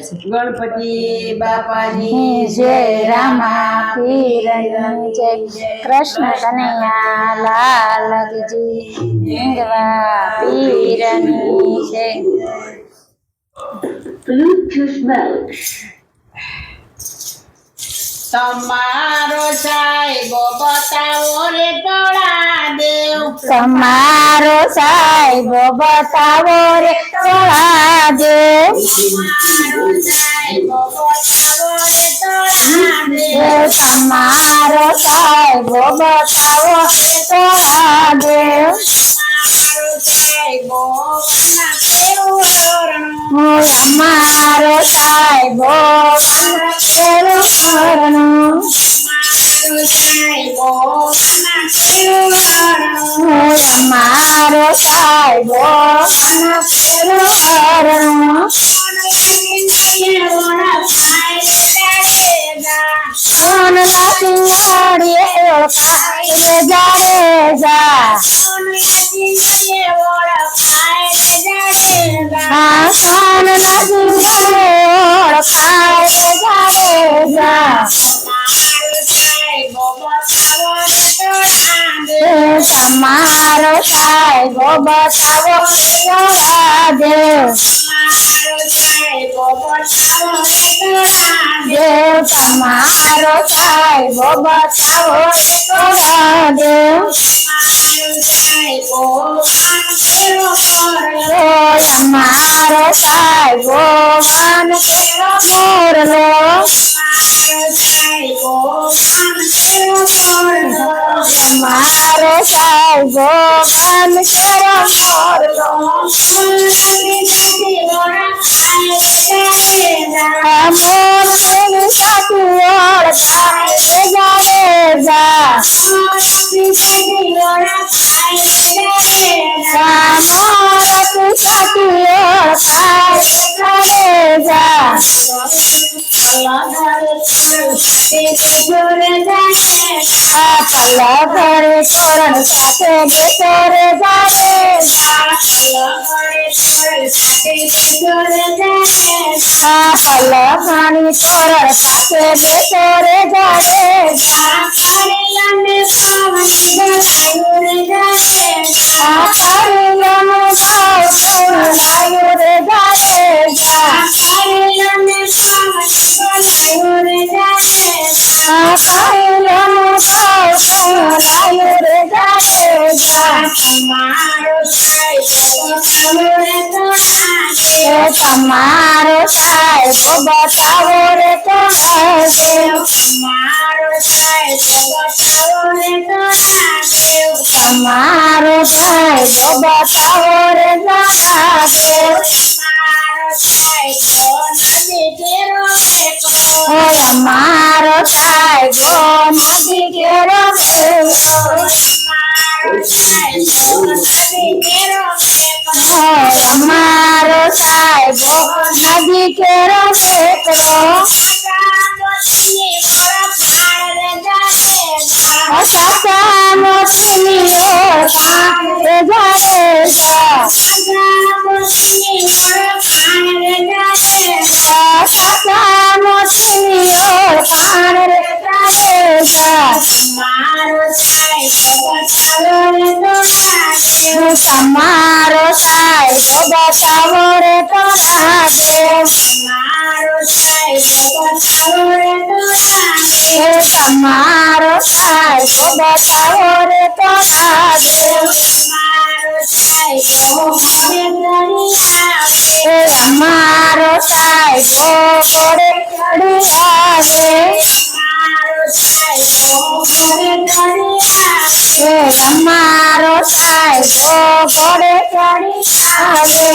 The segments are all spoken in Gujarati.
ગણપતિ બાપાની જય રામા પીરની જય કૃષ્ણ કનૈયા લાલ કી જય હિંદવા પીરની જય Bluetooth mode. તમારો સાહેબો બતાવો રે કળા દેવ તમારો સાહેબો બતાવો રે કળા દેવ તમારો સાહેબો બતાવો રે કળા દેવ દેવ તમારો સાહેબો બતાવો રે કળા દેવ તમારો સાહેબો વના કેવું હરણું. હું અમારો સાહેબો વના કેવું હરણું. હું અમારો સાહેબો કેળું કરનું સોન લાગી ઓળીએ ઓળખાય રે જાડેજા હા સોન ઓળખાય તમારો સાહેબો બતાવો કળા દેવ દેવ તમારો સાહેબો બતાવો દેવ અમારો સાહેબો વન કેરો મોરલો સાહેબો સાવ કેરો. મોરલો পাল্লা ধরে চরণ কাছে গে চরে যাবে পাল্লা ধরে চরণ কাছে গে চরে যাবে આ સાહેબ બતાવો રે તો તમારો સાહેબ બતાવો રે તો તમારો સાહેબ બતાવો રે કળા અમારો સાહેબો નદી કેરો ખેતરો સાચા મોતીની હું તમારો સાહેબો બતાવો રે કળા દેવ એ તમારો સાહેબો બતાવો રે કળા દેવ એ અમારો સાહેબો ઘોડે ચડી આવે એ અમારો સાહેબો ઘોડે ચડી આવે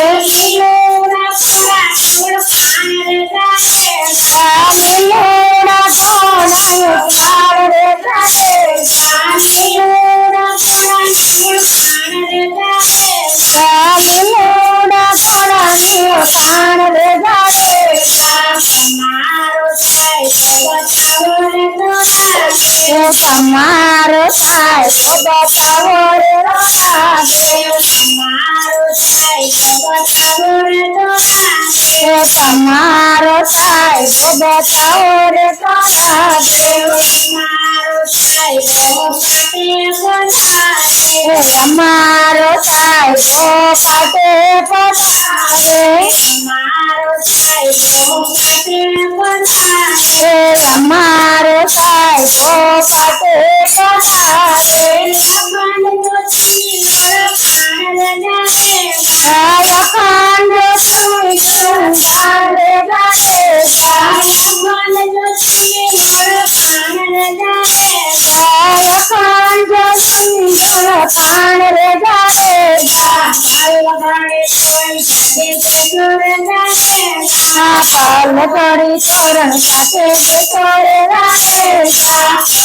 એ તમારો થાય. બતાવો રે એ તમારો થાય બતાવો રે તારા દેવ મારો સાહેબો કાટે પધારે એ અમારો સાહેબો કાટે પતાવે અમારો સાહેબો કાટે પતાવે અમારો સાહેબો કાટે প্রাণ রে যাবে কাল ধরে তোর কাছে তোর কাছে কাল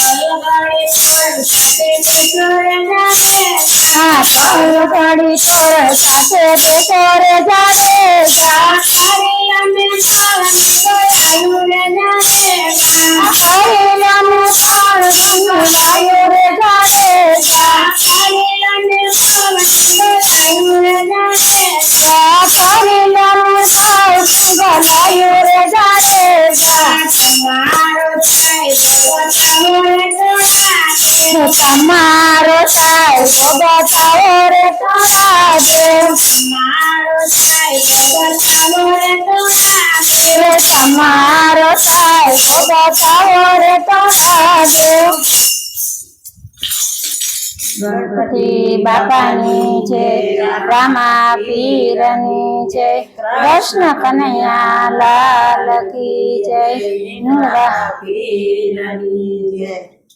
ধরে তোর কাছে তোর রাখে কাল ধরে তোর কাছে তোর તમારો સાહેબ બતાવો રે તારા દેવ રે તમારો સાહેબ બતાવો રે તારા દેવ ગણપતિ બાપાની છે રામા પીરની છે કૃષ્ણ કનૈયા લાલ કી જય. પીરની જય.